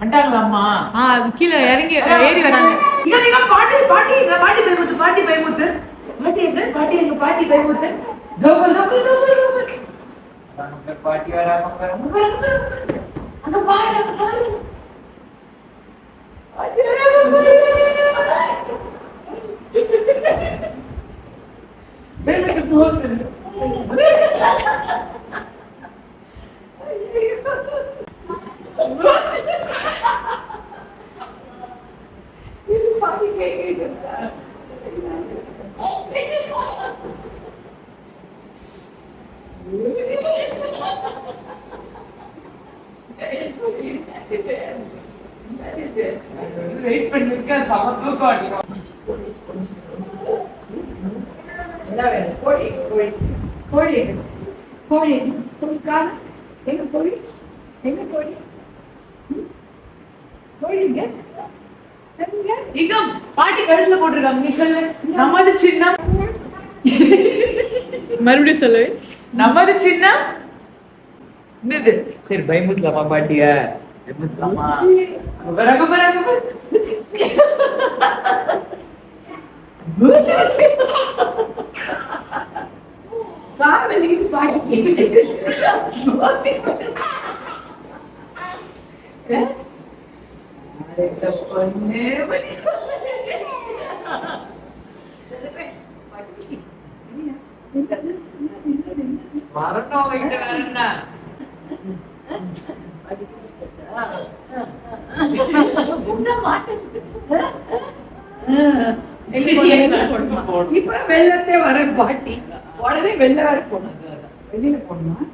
வந்துட்டாங்களாம்மா ஆ கீழே இறங்கி ஏறி வராங்க. இங்க பாட்டி பாட்டி பாட்டி பயமுத்து பாட்டி பயமுத்து பாட்டி எங்க? பாட்டி எங்க? பாட்டி பயமுத்து டபுள் டபுள் டபுள் டபுள். பாட்டி வராங்க அங்க பாரு, பாரு, பாட்டி வராங்க பாரு. பயமுத்து போஸ் வெயிட் பண்ணிருக்கேன் சம தூக்கம் அடிக்கும் என்ன வேணும் கோழி கோழி கோழி எங்க? கோழி எங்க? கோழி காணோம். எங்க கோழி எங்க கோழி ம்? இங்க பாட்டி கழுத்துல போட்டிருக்காங்க. நீ சொல்லு. நமது சின்னம். மறுபடியும் சொல்லு. நமது சின்னம். என்னது? சரி பயமுத்தலாமா பாட்டிய? பயமுத்தலாமா குபர குபர பாட்டி பொண்ணு வரணும் வைக்கிட்ட வேற என்ன? இப்ப வெள்ளத்தே வர பாட்டி. உடனே வெள்ள வேற போனது வெளியில போடணும்?